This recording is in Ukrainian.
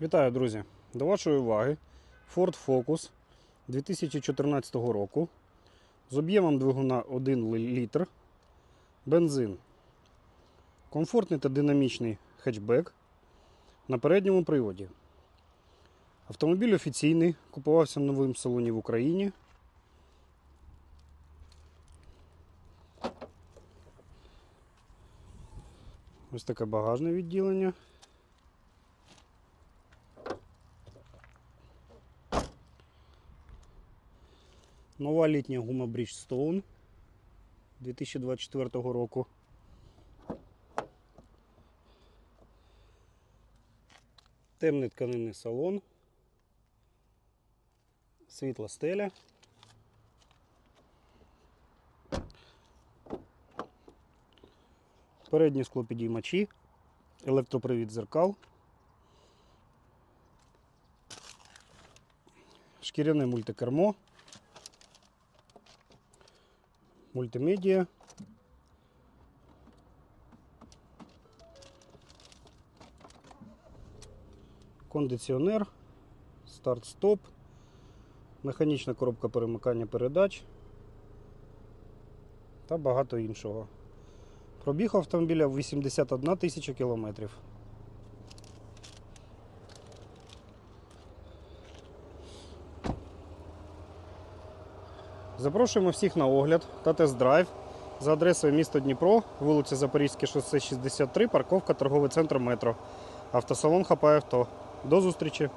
Вітаю, друзі! До вашої уваги Ford Focus 2014 року з об'ємом двигуна 1 літр, бензин, комфортний та динамічний хетчбек на передньому приводі. Автомобіль офіційний, купувався в новому салоні в Україні. Ось таке багажне відділення. Нова літня гума Bridgestone 2024 року. Темний тканинний салон. Світла стеля. Передні склопідіймачі, електропривід зеркал. Шкіряне мультикермо. Мультимедіа. Кондиціонер, старт-стоп, механічна коробка перемикання передач та багато іншого. Пробіг автомобіля 81 тисяча кілометрів. Запрошуємо всіх на огляд та тест-драйв за адресою місто Дніпро, вулиця Запорізьке шосе 63, парковка торговий центр метро. Автосалон Хапає авто. До зустрічі!